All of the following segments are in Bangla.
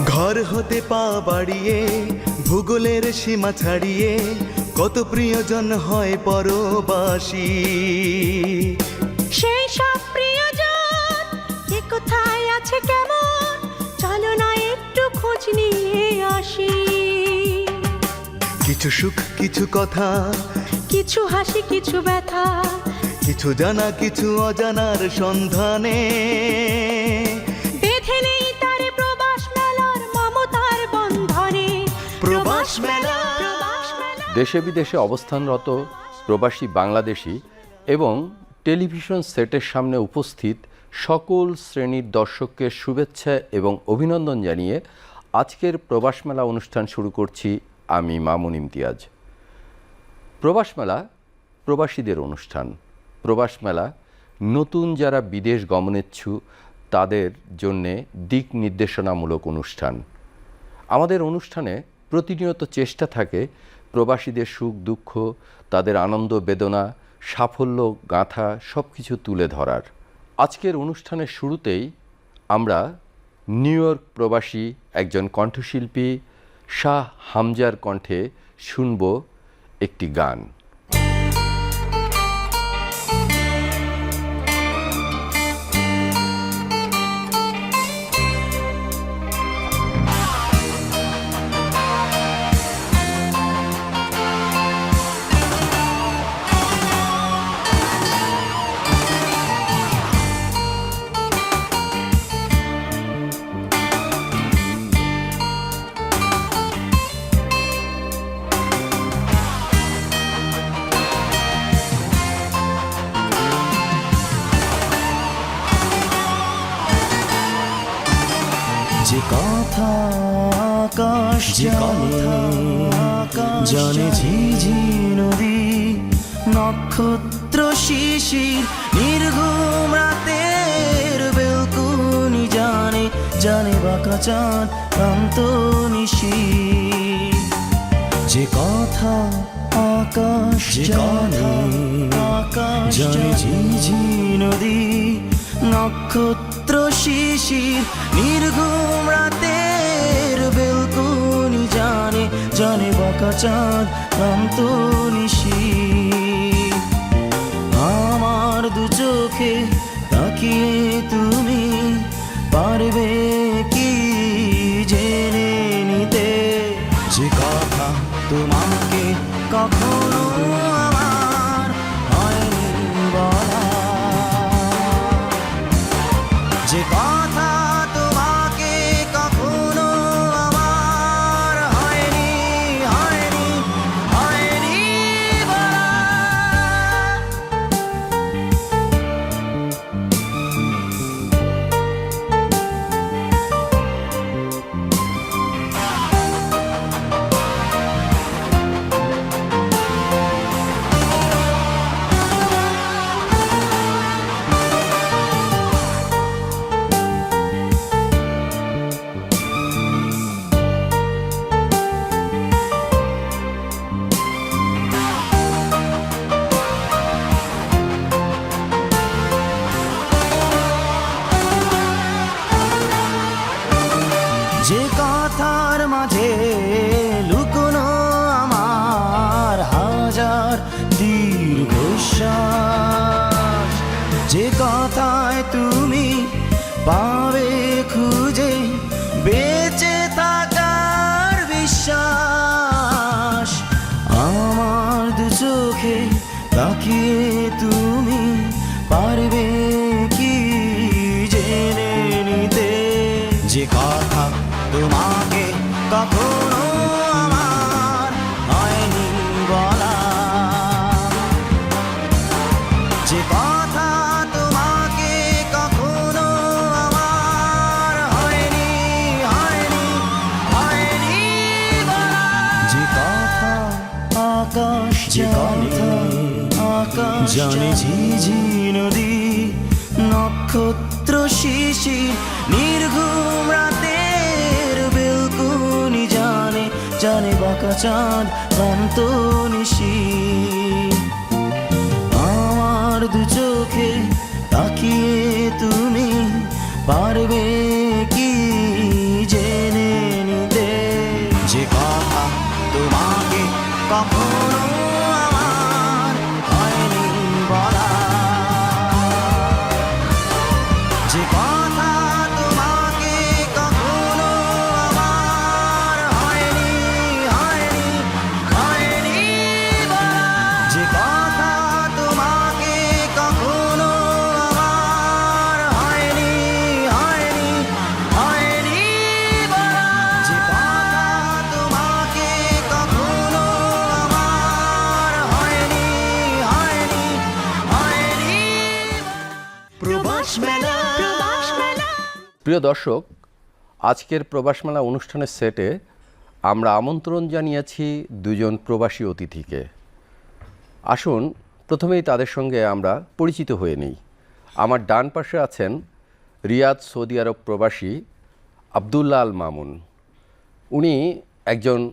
ঘর হতে পা বাড়িয়ে ভূগোলের সীমা ছাড়িয়ে কত প্রিয়জন হয় পরবাসী। সেই সব প্রিয়জন কে কোথায় আছে কেমন? চলো না একটু খোঁজ নিয়ে আসি। কিছু সুখ কিছু কথা কিছু হাসি কিছু ব্যথা কিছু জানা কিছু অজানার সন্ধানে। দেশে বিদেশে অবস্থানরত প্রবাসী বাংলাদেশি এবং টেলিভিশন সেটের সামনে উপস্থিত সকল শ্রেণির দর্শককে শুভেচ্ছা এবং অভিনন্দন জানিয়ে আজকের প্রবাস মেলা অনুষ্ঠান শুরু করছি আমি মামুন ইমতিয়াজ। প্রবাস মেলা প্রবাসীদের অনুষ্ঠান। প্রবাস মেলা নতুন যারা বিদেশ গমনেচ্ছু তাদের জন্যে দিক নির্দেশনামূলক অনুষ্ঠান। আমাদের অনুষ্ঠানে প্রতিনিয়ত চেষ্টা থাকে প্রবাসীদের সুখ, দুঃখ, তাদের আনন্দ, বেদনা, সাফল্য, গাঁথা সব কিছু তুলে ধরার। আজকের অনুষ্ঠানের শুরুতেই আমরা নিউ ইয়র্ক প্রবাসী একজন কণ্ঠশিল্পী শাহ হামজার কণ্ঠে শুনব একটি গান। চাঁদ প্রান্ত নিশি। যে কথা আকাশ জানে আকাশ জানে। ঝিঝি নদী নক্ষত্র শিশির নির্ঘুম রাতের বেলকুনি জানে জানে বাঁকা চাঁদ প্রান্ত নিশি। আমার দু চোখে তাকিয়ে তুমি পারবে জানে ঝিঝি নদী, নক্ষত্র শিশি, নির্ঘুম রাতের বেলকুনি জানে জানে বাঁকা চাঁদ অন্ত নিশি। আমার দু চোখে তাকিয়ে তুমি পারবে কি জেনে নিতে? যে কথা তোমাকে কখন প্রিয় দর্শক, আজকের প্রবাস মেলা অনুষ্ঠানের সেটে আমরা আমন্ত্রণ জানিয়েছি দুজন প্রবাসী অতিথিকে। আসুন, প্রথমেই তাদের সঙ্গে আমরা পরিচিত হয়ে নিই। আমার ডান পাশে আছেন রিয়াদ সৌদি আরব প্রবাসী আবদুল্লা আল মামুন। উনি একজন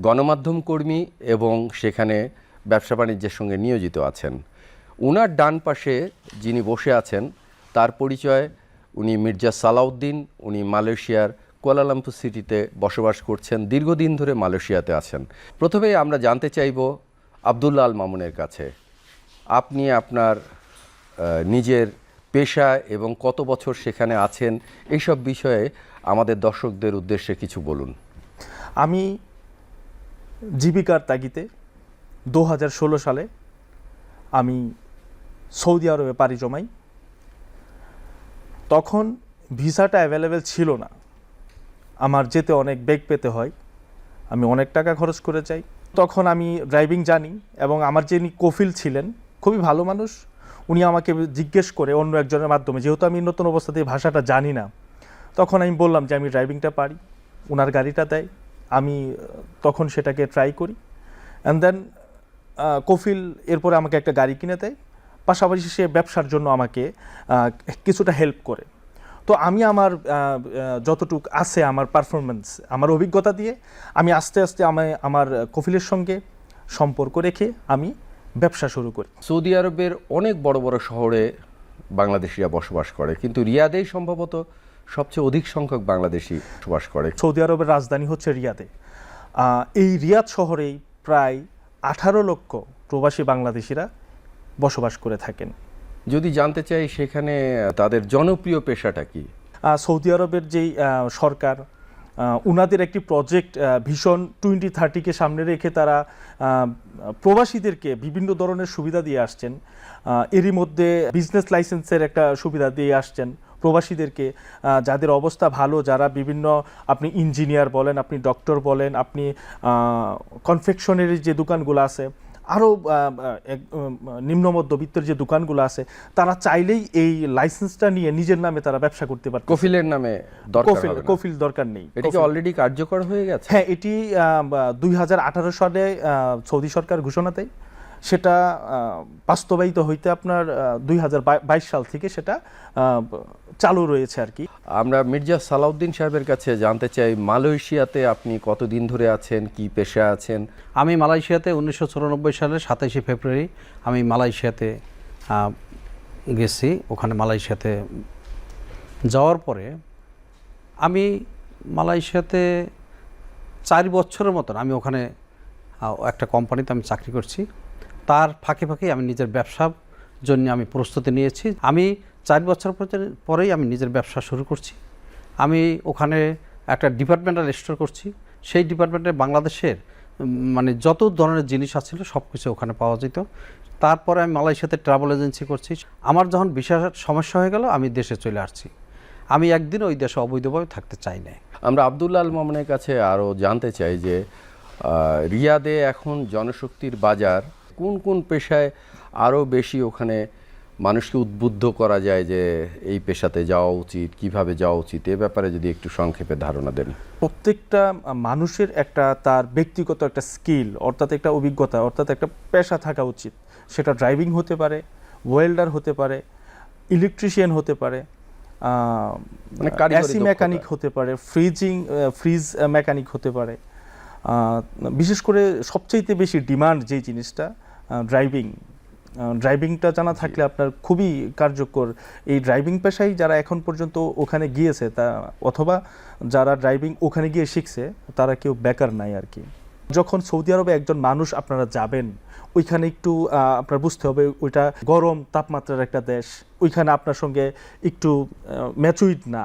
গণমাধ্যম কর্মী এবং সেখানে ব্যবসা বাণিজ্যের সঙ্গে নিয়োজিত আছেন। উনার ডান পাশে যিনি বসে আছেন, তার পরিচয় উনি মির্জা সালাউদ্দিন, উনি মালয়েশিয়ার কুয়ালালামপুর সিটিতে বসবাস করছেন, দীর্ঘদিন ধরে মালয়েশিয়াতে আছেন। প্রথমেই আমরা জানতে চাইব আবদুল্লা আল মামুনের কাছে। আপনি আপনার নিজের পেশা এবং কত বছর সেখানে আছেন, এইসব বিষয়ে আমাদের দর্শকদের উদ্দেশ্যে কিছু বলুন। আমি জীবিকার তাগিতে দু হাজার ষোলো সালে আমি সৌদি আরবে পাড়ি জমাই। তখন ভিসাটা অ্যাভেলেবেল ছিল না। আমার যেতে অনেক বেগ পেতে হয়। আমি অনেক টাকা খরচ করে যাই। তখন আমি ড্রাইভিং জানি এবং আমার যিনি কফিল ছিলেন, খুবই ভালো মানুষ, উনি আমাকে জিজ্ঞেস করে অন্য একজনের মাধ্যমে, যেহেতু আমি নতুন অবস্থাতে ভাষাটা জানি না, তখন আমি বললাম যে আমি ড্রাইভিংটা পারি। ওনার গাড়িটা দেয়। আমি তখন সেটাকে ট্রাই করি। অ্যান্ড দেন কফিল এরপরে আমাকে একটা গাড়ি কিনে দেয়। পাশাপাশি সে ব্যবসার জন্য আমাকে কিছুটা হেল্প করে। তো আমি আমার যতটুক আছে আমার পারফরমেন্স আমার অভিজ্ঞতা দিয়ে আমি আস্তে আস্তে আমি আমার কফিলের সঙ্গে সম্পর্ক রেখে আমি ব্যবসা শুরু করি। সৌদি আরবের অনেক বড় বড় শহরে বাংলাদেশিরা বসবাস করে কিন্তু রিয়াদেই সম্ভবত সবচেয়ে অধিক সংখ্যক বাংলাদেশি বসবাস করে। সৌদি আরবের রাজধানী হচ্ছে রিয়াদে। এই রিয়াদ শহরেই প্রায় আঠারো লক্ষ প্রবাসী বাংলাদেশিরা বসবাস করে থাকেন। যদি জানতে চাই সেখানে তাদের জনপ্রিয় পেশাটা কি? সৌদি আরবের যেই সরকার উনাদের একটি প্রজেক্ট ভীষণ টোয়েন্টি থার্টিকে সামনে রেখে তারা প্রবাসীদেরকে বিভিন্ন ধরনের সুবিধা দিয়ে আসছেন। এরই মধ্যে বিজনেস লাইসেন্সের একটা সুবিধা দিয়ে আসছেন প্রবাসীদেরকে। যাদের অবস্থা ভালো যারা বিভিন্ন আপনি ইঞ্জিনিয়ার বলেন আপনি ডক্টর বলেন আপনি কনফেকশনারি যে দোকানগুলো আছে আরও নিম্ন মধ্যবিত্তের যে দোকানগুলো আছে তারা চাইলেই এই লাইসেন্সটা নিয়ে নিজের নামে তারা ব্যবসা করতে পারে কফিলের নামে কফিল কফিল দরকার নেই। এটা কি অলরেডি কার্যকর হয়ে গেছে? হ্যাঁ এটি দুই হাজার আঠারো সালে সৌদি সরকার ঘোষণা দেয়। সেটা বাস্তবায়িত হইতে আপনার দুই হাজার বাইশ সাল থেকে সেটা চালু রয়েছে আর কি। আমরা মির্জা সালাউদ্দিন সাহেবের কাছে জানতে চাই মালয়েশিয়াতে আপনি কতদিন ধরে আছেন কি পেশা আছেন? আমি মালয়েশিয়াতে উনিশশো চুরানব্বই সালের সাতাশে ফেব্রুয়ারি আমি মালয়েশিয়াতে গেছি। ওখানে মালয়েশিয়াতে যাওয়ার পরে আমি মালয়েশিয়াতে চার বছরের মতন আমি ওখানে একটা কোম্পানিতে আমি চাকরি করছি। তার ফাঁকে ফাঁকে আমি নিজের ব্যবসার জন্য আমি প্রস্তুতি নিয়েছি। আমি চার বছর পরেই আমি নিজের ব্যবসা শুরু করছি। আমি ওখানে একটা ডিপার্টমেন্টাল স্টোর করছি। সেই ডিপার্টমেন্টে বাংলাদেশের মানে যত ধরনের জিনিস আছিল সব কিছু ওখানে পাওয়া যেত। তারপরে আমি মালয়েশিয়াতে ট্রাভেল এজেন্সি করছি। আমার যখন বিশাল সমস্যা হয়ে গেল, আমি দেশে চলে আসছি। আমি একদিন ওই দেশে অবৈধভাবে থাকতে চাই না আমরা আবদুল্লাহ আল মামুনের কাছে আরও জানতে চাই যে রিয়াদে এখন জনশক্তির বাজার কোন কোন পেশায় আরও বেশি ওখানে মানুষকে উদ্বুদ্ধ করা যায় যে এই পেশাতে যাওয়া উচিত কীভাবে যাওয়া উচিত? এ ব্যাপারে যদি একটু সংক্ষেপে ধারণা দেন। প্রত্যেকটা মানুষের একটা তার ব্যক্তিগত একটা স্কিল অর্থাৎ একটা অভিজ্ঞতা অর্থাৎ একটা পেশা থাকা উচিত। সেটা ড্রাইভিং হতে পারে ওয়েল্ডার হতে পারে ইলেকট্রিশিয়ান হতে পারে মানে এসি মেকানিক হতে পারে ফ্রিজিং ফ্রিজ মেকানিক হতে পারে। বিশেষ করে সবচাইতে বেশি ডিমান্ড যে জিনিসটা ড্রাইভিং ড্রাইভিংটা জানা থাকলে আপনার খুবই কার্যকর। এই ড্রাইভিং পেশায় যারা এখন পর্যন্ত ওখানে গিয়েছে তা অথবা যারা ড্রাইভিং ওখানে গিয়ে শিখছে তারা কেউ বেকার নাই আর কি। যখন সৌদি আরবে একজন মানুষ আপনারা যাবেন ওইখানে একটু আপনার বুঝতে হবে ওইটা গরম তাপমাত্রার একটা দেশ ওইখানে আপনার সঙ্গে একটু ম্যাচুইড না।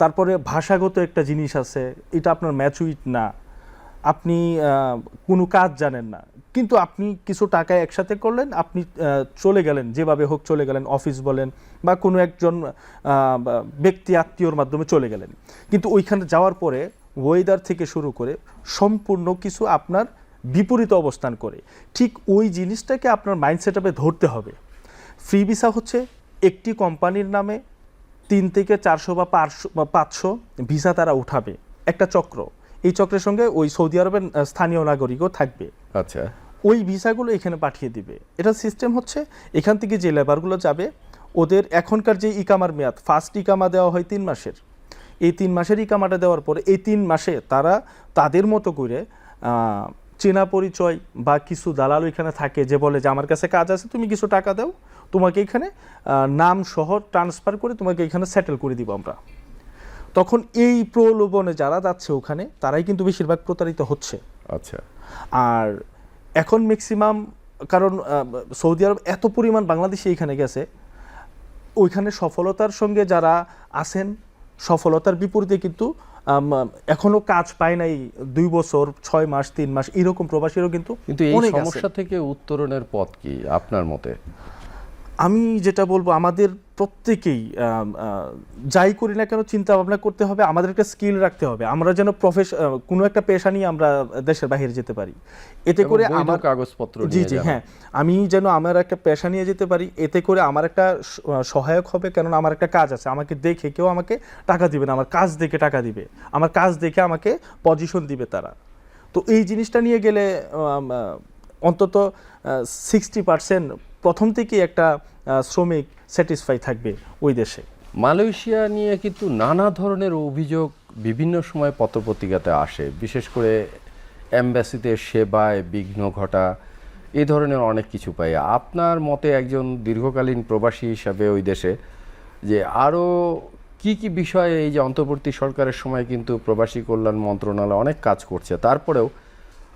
তারপরে ভাষাগত একটা জিনিস আছে এটা আপনার ম্যাচুইড না। আপনি কোনো কাজ জানেন না। কিন্তু আপনি কিছু টাকা একসাথে করলেন, আপনি চলে গেলেন, যেভাবে হোক চলে গেলেন, অফিস বলেন বা কোনো একজন ব্যক্তি আত্মীয়র মাধ্যমে চলে গেলেন। কিন্তু ওইখানে যাওয়ার পরে ওয়েদার থেকে শুরু করে সম্পূর্ণ কিছু আপনার বিপরীত অবস্থান করে। ঠিক ওই জিনিসটাকে আপনার মাইন্ড সেট ধরতে হবে। ফ্রি ভিসা হচ্ছে একটি কোম্পানির নামে তিন থেকে চারশো বা পাঁচশো বা পাঁচশো ভিসা তারা উঠাবে। একটা চক্র। এই চক্রের সঙ্গে ওই সৌদি আরবের স্থানীয় নাগরিকও থাকবে। আচ্ছা। ওই ভিসাগুলো এখানে পাঠিয়ে দিবে। এটা সিস্টেম হচ্ছে এখান থেকে যে লেবারগুলো যাবে ওদের এখনকার যে ইকামার মেয়াদ ফার্স্ট ইকামা দেওয়া হয় তিন মাসের। এই তিন মাসের ইকামাটা দেওয়ার পরে এই তিন মাসে তারা তাদের মতো করে চেনা পরিচয় বা কিছু দালাল এখানে থাকে যে বলে যে আমার কাছে কাজ আছে তুমি কিছু টাকা দাও তোমাকে এখানে নাম সহ ট্রান্সফার করে তোমাকে এখানে সেটেল করে দিব আমরা। তখন এই প্রলোভনে যারা যাচ্ছে ওখানে তারাই কিন্তু বেশিরভাগ প্রতারিত হচ্ছে। আচ্ছা। আর এখন ম্যাক্সিমাম কারণ সৌদি আরব এত পরিমাণ বাংলাদেশি এখানে গেছে ওইখানে সফলতার সঙ্গে যারা আছেন সফলতার বিপরীতে কিন্তু এখনও কাজ পায় নাই দুই বছর ছয় মাস তিন মাস এরকম প্রবাসীরও কিন্তু কিন্তু এই সমস্যা থেকে উত্তরণের পথ কি আপনার মতে? আমি যেটা বলব আমাদের প্রত্যেকেই যাই করি না কেন চিন্তা ভাবনা করতে হবে আমাদের একটা স্কিল রাখতে হবে। আমরা যেন প্রফেশ কোনো একটা পেশা নিয়ে আমরা দেশের বাইরে যেতে পারি। এতে করে আমার কাগজপত্র জি জি হ্যাঁ। আমি যেন আমার একটা পেশা নিয়ে যেতে পারি এতে করে আমার একটা সহায়ক হবে কেননা আমার একটা কাজ আছে। আমাকে দেখে কেউ আমাকে টাকা দিবে না আমার কাজ দেখে টাকা দিবে। আমার কাজ দেখে আমাকে পজিশন দিবে তারা। তো এই জিনিসটা নিয়ে গেলে অন্তত সিক্সটি পার্সেন্ট প্রথম থেকেই একটা শ্রমিক স্যাটিসফাই থাকবে ওই দেশে। মালয়েশিয়া নিয়ে কিন্তু নানা ধরনের অভিযোগ বিভিন্ন সময় পত্রপত্রিকাতে আসে। বিশেষ করে অ্যাম্বাসিতে সেবায় বিঘ্ন ঘটা, এ ধরনের অনেক কিছু পাই আপনার মতে একজন দীর্ঘকালীন প্রবাসী হিসাবে ওই দেশে যে আরও কি কি বিষয়ে এই যে অন্তর্বর্তী সরকারের সময় কিন্তু প্রবাসী কল্যাণ মন্ত্রণালয় অনেক কাজ করছে, তারপরেও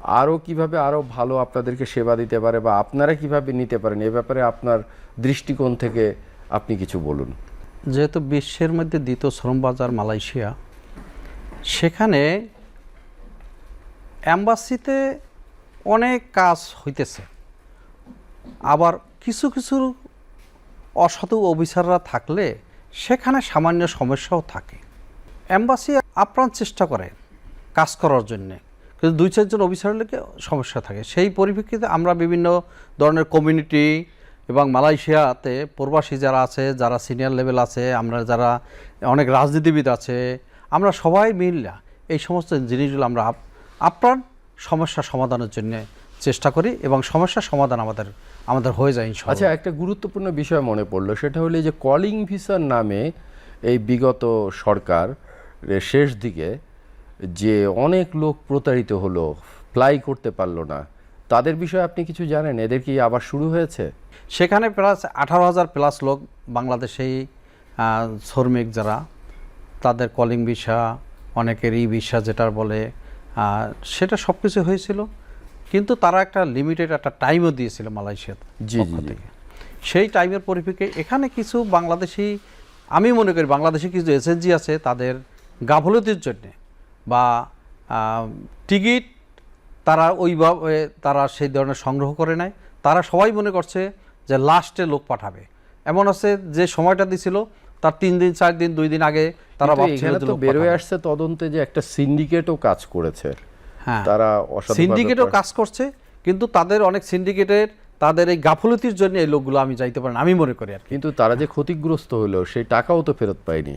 আরও কীভাবে আরও ভালো আপনাদেরকে সেবা দিতে পারে বা আপনারা কীভাবে নিতে পারেন, এ ব্যাপারে আপনার দৃষ্টিকোণ থেকে আপনি কিছু বলুন। যেহেতু বিশ্বের মধ্যে দ্বিতীয় শ্রম বাজার মালয়েশিয়া, সেখানে অ্যাম্বাসিতে অনেক কাজ হইতেছে। আবার কিছু কিছু অসাধু অফিসাররা থাকলে সেখানে সামান্য সমস্যাও থাকে। অ্যাম্বাসি আপ্রাণ চেষ্টা করে কাজ করার জন্যে। কিন্তু দুই চারজন অফিসার লেগে সমস্যা থাকে? সেই পরিপ্রেক্ষিতে আমরা বিভিন্ন ধরনের কমিউনিটি এবং মালয়েশিয়াতে প্রবাসী যারা আছে, যারা সিনিয়র লেভেল আছে, আমরা যারা অনেক রাজনীতিবিদ আছে, আমরা সবাই মিললা এই সমস্ত জিনিসগুলো আমরা আপ- আপ্রাণ সমস্যা সমাধানের জন্য চেষ্টা করি এবং সমস্যার সমাধান আমাদের আমাদের হয়ে যায় আচ্ছা একটা গুরুত্বপূর্ণ বিষয় মনে পড়ল, সেটা হলো যে কলিং ভিসার নামে এই বিগত সরকার শেষ দিকে যে অনেক লোক প্রতারিত হলো ফ্লাই করতে পারল না। তাদের বিষয়ে আপনি কিছু জানেন? এদের কি আবার শুরু হয়েছে? সেখানে প্লাস আঠারো হাজার প্লাস লোক বাংলাদেশেই শ্রমিক যারা তাদের কলিং ভিসা অনেকের ই ভিসা যেটা বলে সেটা সব কিছু হয়েছিল। কিন্তু তারা একটা লিমিটেড একটা টাইমও দিয়েছিল মালয়েশিয়াতে জি, পক্ষ জি। থেকে। সেই টাইমের পরিপ্রেক্ষিতে এখানে কিছু বাংলাদেশি আমি মনে করি বাংলাদেশি কিছু এসএনজি আছে তাদের গাফলতির জন্যে। বা টিকিট তারা ওইভাবে তারা সেই ধরনের সংগ্রহ করে নেয়। তারা সবাই মনে করছে যে লাস্টে লোক পাঠাবে। এমন আছে যে সময়টা দিছিল তার তিন দিন চার দিন দুই দিন আগে তারা ভাবছিল যে বেরোয় আসছে তদন্তে যে একটা সিন্ডিকেটও কাজ করেছে। হ্যাঁ। তারা সিন্ডিকেটও কাজ করছে কিন্তু তাদের অনেক সিন্ডিকেটের তাদের এই গাফলতির জন্য এই লোকগুলো আমি যাইতে পারি না, আমি মনে করি আর কিন্তু তারা যে ক্ষতিগ্রস্ত হলো সেই টাকাও তো ফেরত পায়নি।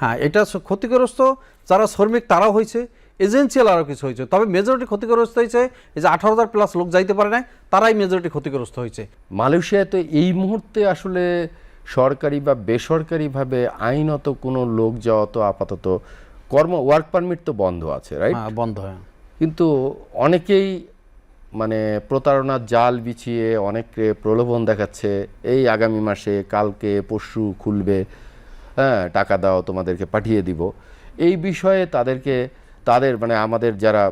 হ্যাঁ এটা ক্ষতিগ্রস্ত যারা শ্রমিক তারাও হয়েছে। এজেন্সিয়াল আরও কিছু হয়েছে। তবে মেজরিটি ক্ষতিগ্রস্ত হয়েছে এই যে আঠারো হাজার প্লাস লোক যাইতে পারে না তারাই মেজরিটি ক্ষতিগ্রস্ত হয়েছে। মালয়েশিয়ায় তো এই মুহূর্তে আসলে সরকারি বা বেসরকারিভাবে আইনত কোনো লোক যাওয়া তো আপাতত কর্ম ওয়ার্ক পারমিট তো বন্ধ আছে রাইট হ্যাঁ, বন্ধ হয়। কিন্তু অনেকেই মানে প্রতারণার জাল বিছিয়ে অনেককে প্রলোভন দেখাচ্ছে এই আগামী মাসে কালকে পরশু খুলবে। হ্যাঁ টাকা দাও তোমাদেরকে পাঠিয়ে দিব। এই বিষয়ে তাদেরকে তাদের মানে আমাদের যারা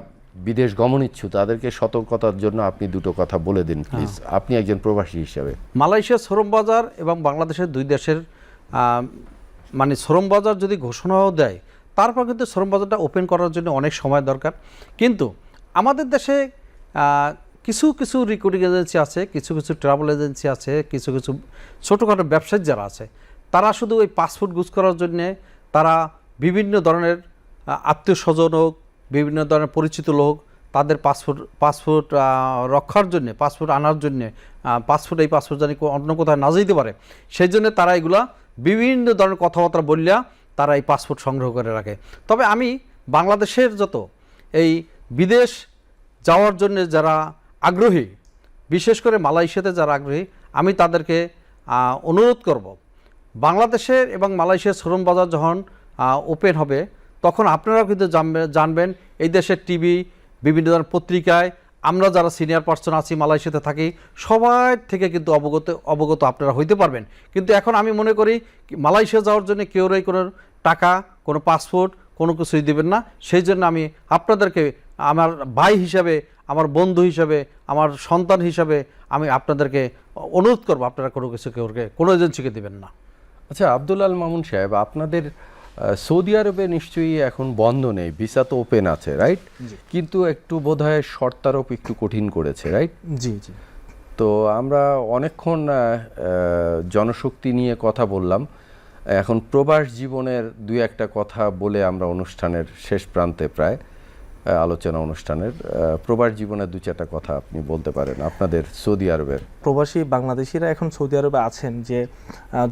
বিদেশ গমন ইচ্ছু তাদেরকে সতর্কতার জন্য আপনি দুটো কথা বলে দিন প্লিজ আপনি একজন প্রবাসী হিসাবে। মালয়েশিয়া শ্রম বাজার এবং বাংলাদেশের দুই দেশের মানে শ্রম বাজার যদি ঘোষণাও দেয় তারপর কিন্তু শ্রম বাজারটা ওপেন করার জন্য অনেক সময় দরকার। কিন্তু আমাদের দেশে কিছু কিছু রিক্রুটিং এজেন্সি আছে কিছু কিছু ট্রাভেল এজেন্সি আছে কিছু কিছু ছোটোখাটো ব্যবসায়ী যারা আছে তারা শুধু ওই পাসপোর্ট গুজ করার জন্যে তারা বিভিন্ন ধরনের আত্মীয় স্বজন হোক, বিভিন্ন ধরনের পরিচিত লোক তাদের পাসপোর্ট পাসপোর্ট রক্ষার জন্য পাসপোর্ট আনার জন্য পাসপোর্ট এই পাসপোর্ট জানি অন্য কোথায় না যেতে পারে, সেই জন্য তারা এগুলা বিভিন্ন ধরনের কথাবার্তা বললিয়া তারা এই পাসপোর্ট সংগ্রহ করে রাখে। তবে আমি বাংলাদেশের যত এই বিদেশ যাওয়ার জন্য যারা আগ্রহী, বিশেষ করে মালয়েশিয়াতে যারা আগ্রহী, আমি তাদেরকে অনুরোধ করব বাংলাদেশের এবং মালয়েশিয়ার শ্রম বাজার যখন ওপেন হবে, তখন আপনারাও কিন্তু জানবে- জানবেন এই দেশের টিভি বিভিন্ন ধরনের পত্রিকায় আমরা যারা সিনিয়র পার্সন আছি, মালয়েশিয়াতে থাকি সবার থেকে কিন্তু অবগত অবগত আপনারা হইতে পারবেন। কিন্তু এখন আমি মনে করি মালয়েশিয়া যাওয়ার জন্য কেউরাই কোনো টাকা, কোনো পাসপোর্ট কোনো কিছুই দেবেন না। সেই জন্য আমি আপনাদেরকে, আমার ভাই হিসাবে, আমার বন্ধু হিসাবে, আমার সন্তান হিসাবে আমি আপনাদেরকে অনুরোধ করব, আপনারা কোনো কিছু কেউকে কোনো এজেন্সিকে দেবেন না। আচ্ছা আব্দুল আল মামুন সাহেব আপনাদের সৌদি আরবে নিশ্চয়ই এখন বন্ধ নেই ভিসা তো ওপেন আছে রাইট কিন্তু একটু বোধহয় শর্তারোপ একটু কঠিন করেছে রাইট জি জি। তো আমরা অনেকক্ষণ জনশক্তি নিয়ে কথা বললাম। এখন প্রবাস জীবনের দুই একটা কথা বলে আমরা অনুষ্ঠানের শেষ প্রান্তে প্রায়। আলোচনা অনুষ্ঠানের প্রবাস জীবনের দু চারটা কথা আপনি বলতে পারেন আপনাদের সৌদি আরবের। প্রবাসী বাংলাদেশিরা এখন সৌদি আরবে আছেন যে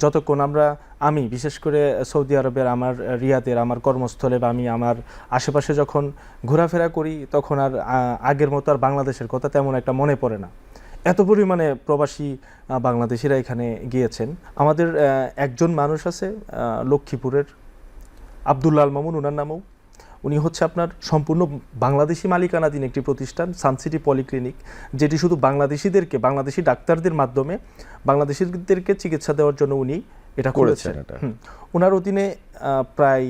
যতক্ষণ আমরা, আমি, বিশেষ করে সৌদি আরবের আমার রিয়াদের, আমার কর্মস্থলে বা আমি আমার আশেপাশে যখন ঘোরাফেরা করি, তখন আর আগের মতো আর বাংলাদেশের কথা তেমন একটা মনে পড়ে না। এত পরিমাণে প্রবাসী বাংলাদেশিরা এখানে গিয়েছেন। আমাদের একজন মানুষ আছে লক্ষ্মীপুরের আবদুল্লাল মামুন ওনার নামও। উনি হচ্ছে আপনার সম্পূর্ণ বাংলাদেশি মালিকানাধীন একটি প্রতিষ্ঠান সানসিটি পলিক্লিনিক যেটি শুধু বাংলাদেশিদেরকে বাংলাদেশি ডাক্তারদের মাধ্যমে বাংলাদেশিদেরকে চিকিৎসা দেওয়ার জন্য উনি এটা করেছেন। ওনার অধীনে প্রায়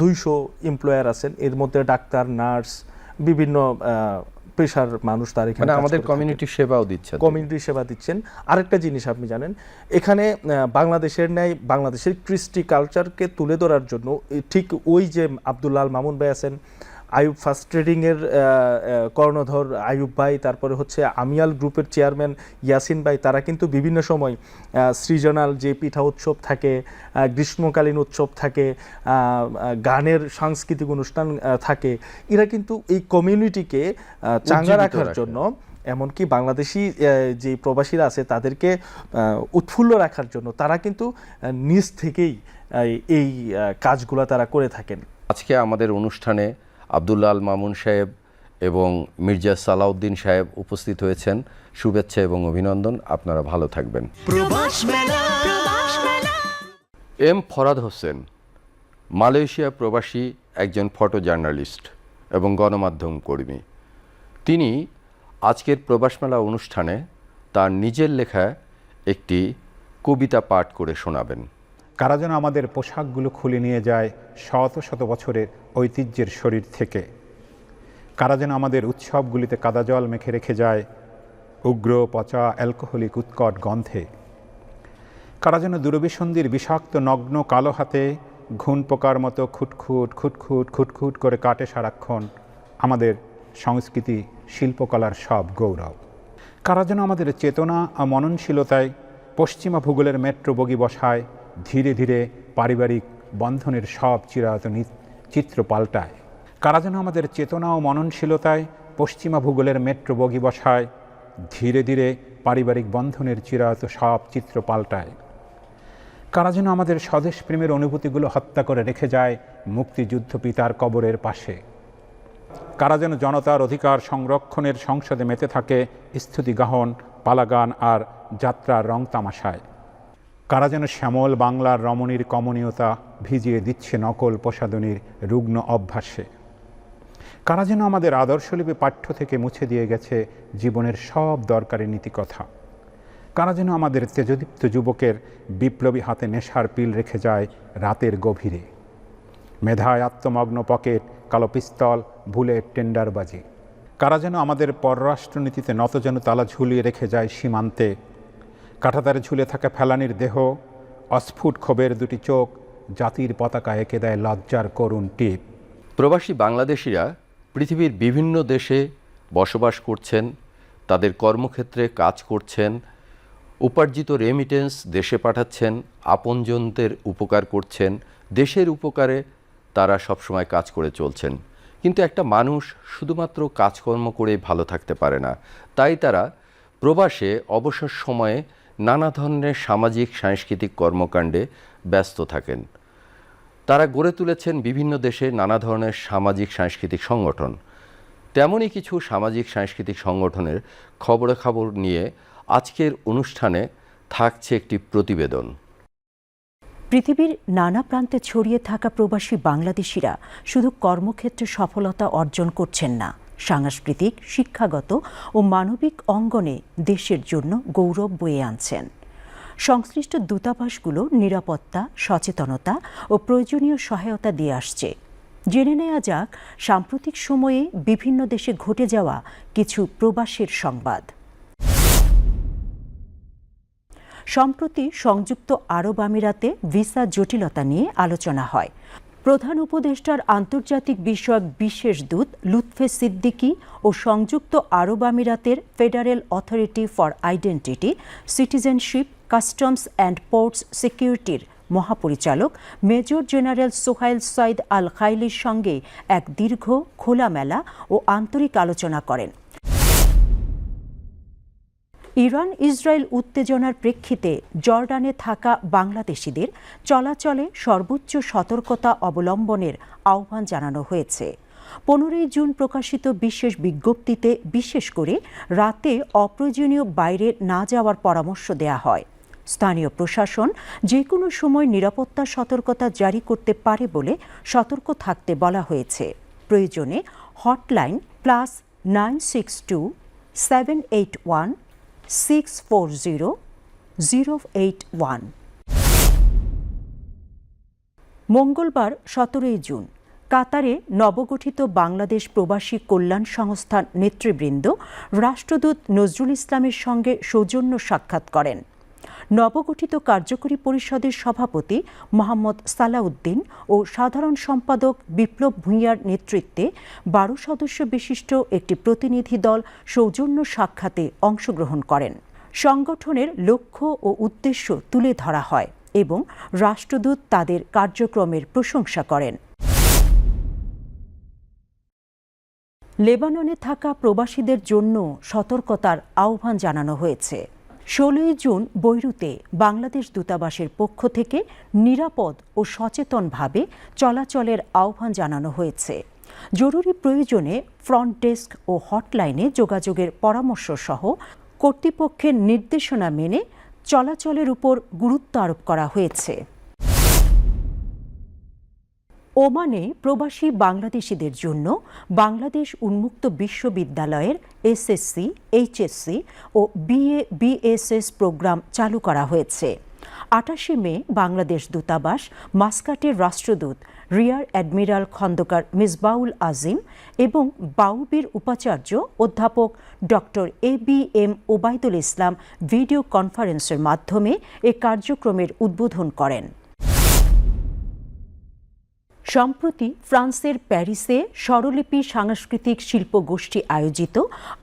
দুইশো এমপ্লয়ার আছেন। এর মধ্যে ডাক্তার নার্স বিভিন্ন পেশার মানুষ তার এখানে মানে আমাদের কমিউনিটি সেবাও দিচ্ছেন কমিউনিটি সেবা দিচ্ছেন। আরেকটা জিনিস আপনি জানেন এখানে বাংলাদেশের ন্যায় বাংলাদেশের কৃষ্টি কালচারকে তুলে ধরার জন্য ঠিক ওই যে আব্দুল্লাল মামুন ভাই আছেন আয়ুব ফার্স্ট ট্রেডিংয়ের কর্ণধর আয়ুব ভাই তারপরে হচ্ছে আমিয়াল গ্রুপের চেয়ারম্যান ইয়াসিন ভাই তারা কিন্তু বিভিন্ন সময় সৃজনাল যে পিঠা উৎসব থাকে গ্রীষ্মকালীন উৎসব থাকে গানের সাংস্কৃতিক অনুষ্ঠান থাকে এরা কিন্তু এই কমিউনিটিকে চাঙ্গা রাখার জন্য এমনকি বাংলাদেশি যে প্রবাসীরা আছে তাদেরকে উৎফুল্ল রাখার জন্য তারা কিন্তু নিজ থেকেই এই কাজগুলো তারা করে থাকেন। আজকে আমাদের অনুষ্ঠানে আবদুল্লাহ আল মামুন সাহেব এবং মির্জা সালাউদ্দিন সাহেব উপস্থিত হয়েছেন। শুভেচ্ছা এবং অভিনন্দন। আপনারা ভালো থাকবেন। এম ফরাদ হোসেন মালয়েশিয়া প্রবাসী একজন ফটো জার্নালিস্ট এবং গণমাধ্যম কর্মী। তিনি আজকের প্রবাস মেলা অনুষ্ঠানে তার নিজের লেখা একটি কবিতা পাঠ করে শোনাবেন। কারা যেন আমাদের পোশাকগুলো খুলে নিয়ে যায় শত শত বছরের ঐতিহ্যের শরীর থেকে। কারা যেন আমাদের উৎসবগুলিতে কাদা জল মেখে রেখে যায় উগ্র, পচা, অ্যালকোহলিক উৎকট গন্ধে। কারা যেন দূরবিসন্ধির বিষাক্ত, নগ্ন, কালো হাতে ঘুণ পোকার মতো খুটখুট খুটখুট খুটখুট করে কাটে সারাক্ষণ আমাদের সংস্কৃতি শিল্পকলার সব গৌরব। কারা যেন আমাদের চেতনা ও মননশীলতায় পশ্চিমা ভূগোলের মেট্রো বগি বসায় ধীরে ধীরে পারিবারিক বন্ধনের সব চিরায়ত নি- চিত্র পাল্টায়। কারা যেন আমাদের চেতনা ও মননশীলতায় পশ্চিমা ভূগোলের মেট্রো বগি বসায়, ধীরে ধীরে পারিবারিক বন্ধনের চিরায়ত সব চিত্র পাল্টায়। কারা যেন আমাদের স্বদেশ প্রেমের অনুভূতিগুলো হত্যা করে রেখে যায় মুক্তিযুদ্ধ পিতার কবরের পাশে। কারা যেন জনতার অধিকার সংরক্ষণের সংসদে মেতে থাকে স্তুতি গাহন, পালাগান আর যাত্রার রং তামাশায়। কারা যেন শ্যামল বাংলার রমণীর কমনীয়তা ভিজিয়ে দিচ্ছে নকল প্রসাদনীর রুগ্ন অভ্যাসে? কারা যেন আমাদের আদর্শলিপি পাঠ্য থেকে মুছে দিয়ে গেছে জীবনের সব দরকারি নীতিকথা? কারা যেন আমাদের তেজদীপ্ত যুবকের বিপ্লবী হাতে নেশার পিল রেখে যায় রাতের গভীরে? মেধায় আত্মমগ্ন পকেট, কালো পিস্তল, বুলেট, টেন্ডারবাজি। কারা যেন আমাদের পররাষ্ট্রনীতিতে নতজনু তালা ঝুলিয়ে রেখে যায় সীমান্তে কাঁটাতারে ঝুলে থাকা ফেলানির দেহ, অস্ফুট ক্ষোভের দুটি চোখ জাতির পতাকা এঁকে দেয় লজ্জার করুণ টিপ। প্রবাসী বাংলাদেশিরা পৃথিবীর বিভিন্ন দেশে বসবাস করছেন, তাদের কর্মক্ষেত্রে কাজ করছেন, উপার্জিত রেমিটেন্স দেশে পাঠাচ্ছেন, আপনজনদের উপকার করছেন, দেশের উপকারে তারা সবসময় কাজ করে চলছেন। কিন্তু একটা মানুষ শুধুমাত্র কাজকর্ম করে ভালো থাকতে পারে না। তাই তারা প্রবাসে অবসর সময়ে নানা ধরনের সামাজিক, সাংস্কৃতিক কর্মকাণ্ডে ব্যস্ত থাকেন। তারা গড়ে তুলেছেন বিভিন্ন দেশে নানা ধরনের সামাজিক, সাংস্কৃতিক সংগঠন। তেমনই কিছু সামাজিক, সাংস্কৃতিক সংগঠনের খবরাখবর নিয়ে আজকের অনুষ্ঠানে থাকছে একটি প্রতিবেদন। পৃথিবীর নানা প্রান্তে ছড়িয়ে থাকা প্রবাসী বাংলাদেশিরা শুধু কর্মক্ষেত্রে সফলতা অর্জন করছেন না। সাংস্কৃতিক, শিক্ষাগত ও মানবিক অঙ্গনে দেশের জন্য গৌরব বয়ে আনছেন। সংশ্লিষ্ট দূতাবাসগুলো নিরাপত্তা, সচেতনতা ও প্রয়োজনীয় সহায়তা দিয়ে আসছে। জেনে নেওয়া যাক, সাম্প্রতিক সময়ে বিভিন্ন দেশে ঘটে যাওয়া কিছু প্রবাসের সংবাদ। সম্প্রতি সংযুক্ত আরব আমিরাতে ভিসা জটিলতা নিয়ে আলোচনা হয়। প্রধান উপদেষ্টার আন্তর্জাতিক বিষয়ক বিশেষ দূত লুৎফে সিদ্দিকী ও সংযুক্ত আরব আমিরাতের federal authority for identity, citizenship, customs and ports সিকিউরিটির মহাপরিচালক major general Sohail Saeed Al খাইলির সঙ্গে এক দীর্ঘ খোলামেলা ও আন্তরিক আলোচনা করেন। ইরান ইসরায়েল উত্তেজনার প্রেক্ষিতে জর্ডানে থাকা বাংলাদেশিদের চলাচলে সর্বোচ্চ সতর্কতা অবলম্বনের আহ্বান জানানো হয়েছে। পনেরোই জুন প্রকাশিত বিশেষ বিজ্ঞপ্তিতে বিশেষ করে রাতে অপ্রয়োজনীয় বাইরে না যাওয়ার পরামর্শ দেয়া হয়। স্থানীয় প্রশাসন যে কোনো সময় নিরাপত্তা সতর্কতা জারি করতে পারে বলে সতর্ক থাকতে বলা হয়েছে। প্রয়োজনে hotline plus nine six two seven eight one six four zero zero eight one মঙ্গলবার সতেরোই জুন, কাতারে নবগঠিত বাংলাদেশ প্রবাসী কল্যাণ সংস্থার নেতৃবৃন্দ রাষ্ট্রদূত নজরুল ইসলামের সঙ্গে সৌজন্য সাক্ষাৎ করেন। নবগঠিত কার্যকরী পরিষদের সভাপতি মোহাম্মদ সালাউদ্দিন ও সাধারণ সম্পাদক বিপ্লব ভূঁইয়ার নেতৃত্বে বারো সদস্য বিশিষ্ট একটি প্রতিনিধি দল সৌজন্য সাক্ষাতে অংশগ্রহণ করেন। সংগঠনের লক্ষ্য ও উদ্দেশ্য তুলে ধরা হয় এবং রাষ্ট্রদূত তাদের কার্যক্রমের প্রশংসা করেন। লেবাননে থাকা প্রবাসীদের জন্য সতর্কতার আহ্বান জানানো হয়েছে। ষোলোই জুন বৈরুতে বাংলাদেশ দূতাবাসের পক্ষ থেকে নিরাপদ ও সচেতনভাবে চলাচলের আহ্বান জানানো হয়েছে। জরুরি প্রয়োজনে ফ্রন্ট ডেস্ক ও হটলাইনে যোগাযোগের পরামর্শ সহ কর্তৃপক্ষের নির্দেশনা মেনে চলাচলের উপর গুরুত্ব আরোপ করা হয়েছে। ওমানে প্রবাসী বাংলাদেশিদের জন্য বাংলাদেশ উন্মুক্ত বিশ্ববিদ্যালয়ের এসএসসি, এইচএসসি ও বিএ, বিএসএস প্রোগ্রাম চালু করা হয়েছে। আটাশে মে বাংলাদেশ দূতাবাস, মাস্কাটের রাষ্ট্রদূত রিয়ার অ্যাডমিরাল খন্দকার মিসবাউল আজিম এবং বাউবির উপাচার্য অধ্যাপক doctor A B M Obaidul Islam video কনফারেন্সের মাধ্যমে এ কার্যক্রমের উদ্বোধন করেন। সম্প্রতি ফ্রান্সের প্যারিসে স্বরলিপি সাংস্কৃতিক শিল্পগোষ্ঠী আয়োজিত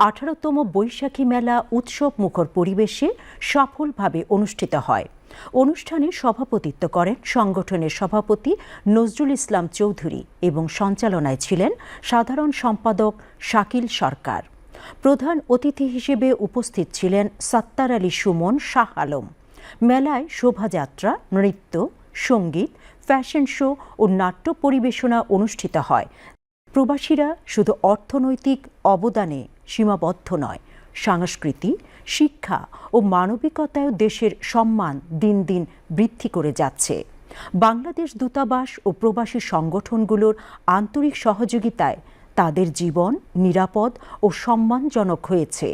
আঠারোতম বৈশাখী মেলা উৎসব মুখর পরিবেশে সফলভাবে অনুষ্ঠিত হয়। অনুষ্ঠানে সভাপতিত্ব করেন সংগঠনের সভাপতি নজরুল ইসলাম চৌধুরী এবং সঞ্চালনায় ছিলেন সাধারণ সম্পাদক শাকিল সরকার। প্রধান অতিথি হিসেবে উপস্থিত ছিলেন সাত্তার আলী সুমন শাহ আলম। মেলায় শোভাযাত্রা, নৃত্য, সংগীত ফ্যাশন শো ও নাট্য পরিবেশনা অনুষ্ঠিত হয়। প্রবাসীরা শুধু অর্থনৈতিক অবদানে সীমাবদ্ধ নয়, সংস্কৃতি, শিক্ষা ও মানবিকতায় দেশের সম্মান দিন দিন বৃদ্ধি করে যাচ্ছে। বাংলাদেশ দূতাবাস ও প্রবাসী সংগঠনগুলোর আন্তরিক সহযোগিতায় তাদের জীবন নিরাপদ ও সম্মানজনক হয়েছে।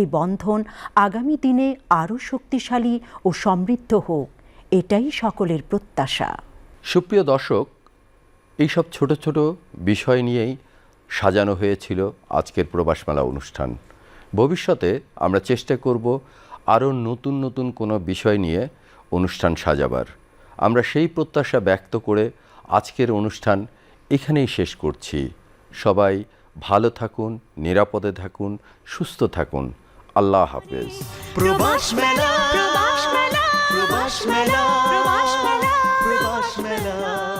এই বন্ধন আগামী দিনে আরও শক্তিশালী ও সমৃদ্ধ হোক, এটাই সকলের প্রত্যাশা। সুপ্রিয় দর্শক, এইসব ছোট ছোট বিষয় নিয়েই সাজানো হয়েছিল আজকের প্রবাস মেলা অনুষ্ঠান। ভবিষ্যতে আমরা চেষ্টা করব আরও নতুন নতুন কোনো বিষয় নিয়ে অনুষ্ঠান সাজাবার। আমরা সেই প্রত্যাশা ব্যক্ত করে আজকের অনুষ্ঠান এখানেই শেষ করছি। সবাই ভালো থাকুন, নিরাপদে থাকুন, সুস্থ থাকুন। আল্লাহ হাফেজ। প্রবাস মেলা প্রবাস মেলা প্রবাস মেলা প্রবাস মেলা প্রবাস মেলা